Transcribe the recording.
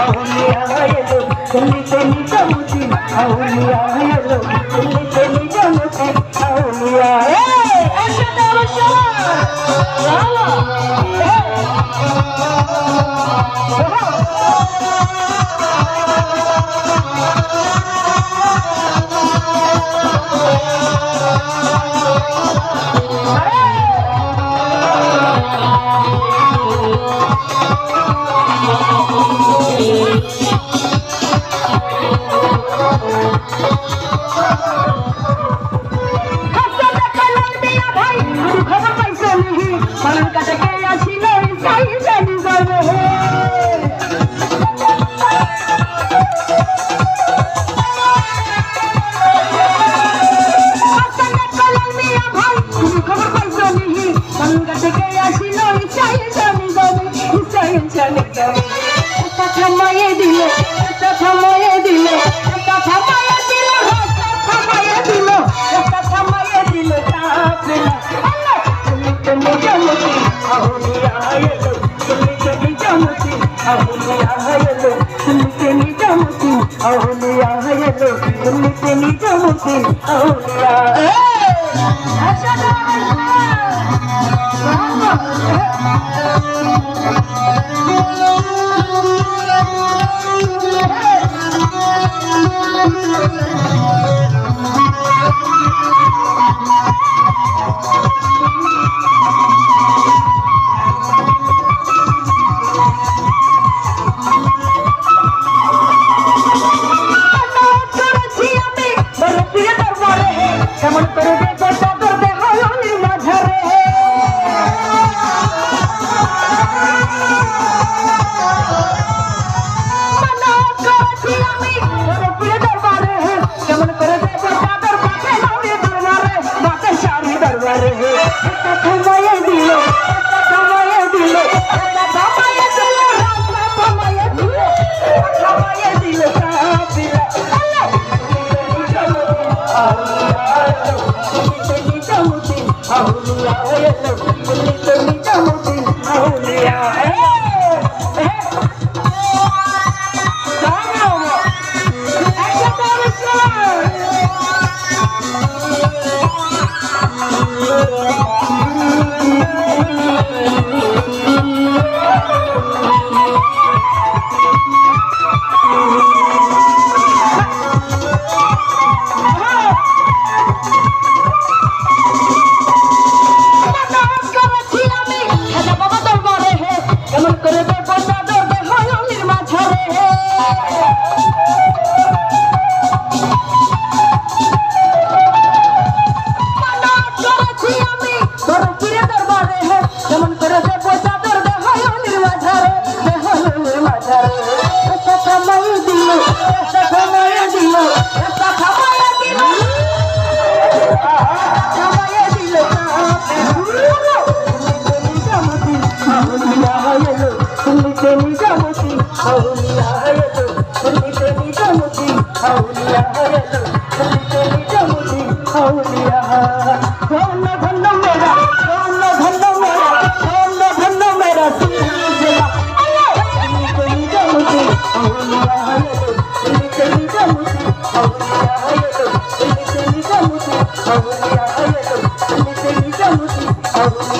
అవును అవును দিল আউলিয়া నిజముచి అవులియాయతో తుమితే నిజముచి అవులియాయతో తుమితే నిజముచి అవులియా ధన్న ధన్న మేరా ధన్న ధన్న మేరా ధన్న ధన్న మేరా తుమితే నిజముచి అవులియాయతో తుమితే నిజముచి అవులియాయతో తుమితే నిజముచి అవులియాయతో తుమితే నిజముచి అవులియా